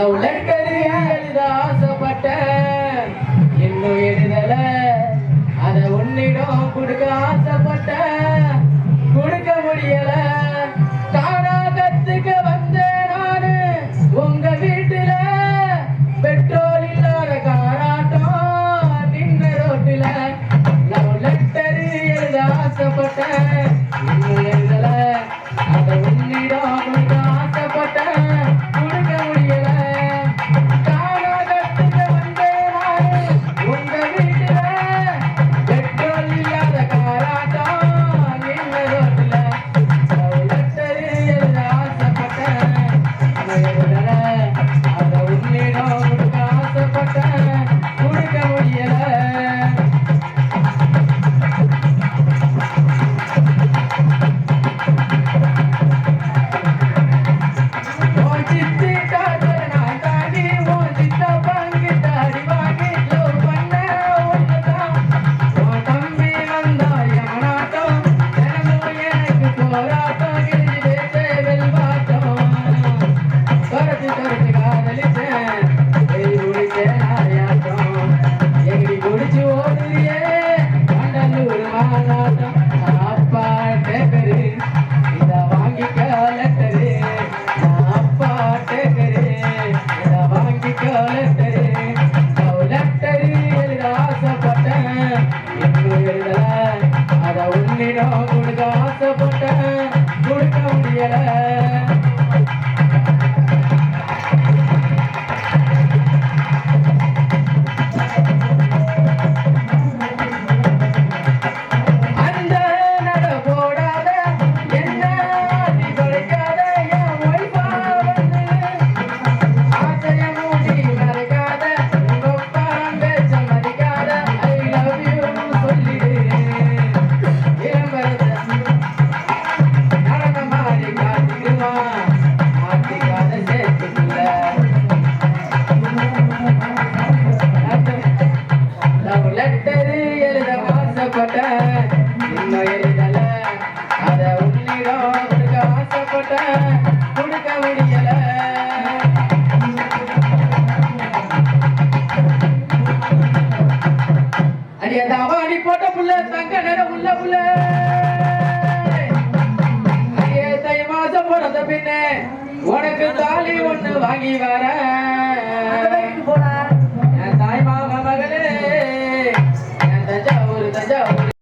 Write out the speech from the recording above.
நான் உலகறி இன்னும் எழுதல. அதை உன்னிடம் கொடுக்க ஆசைப்பட்டேன் கொடுக்க முடியல. தானா கத்துக்க வந்தேன் நானு உங்க வீட்டுல. பெட்ரோல் இல்லாத காராட்டம் நின்ன ரோட்டுல. நான் मेरा गुणगान सब எழுத ஆசைப்பட்டேன் இன்னும் எழுதல. அத உன்னிடம் கொடுக்க ஆசைப்பட்டேன் கொடுக்க முடியல அடியதாவாடி போட்ட புள்ள தங்க நிற உள்ள புள்ள. அடியே தை மாசம் பின்ன உனக்கு தாலி ஒண்ணு வாங்கி வர.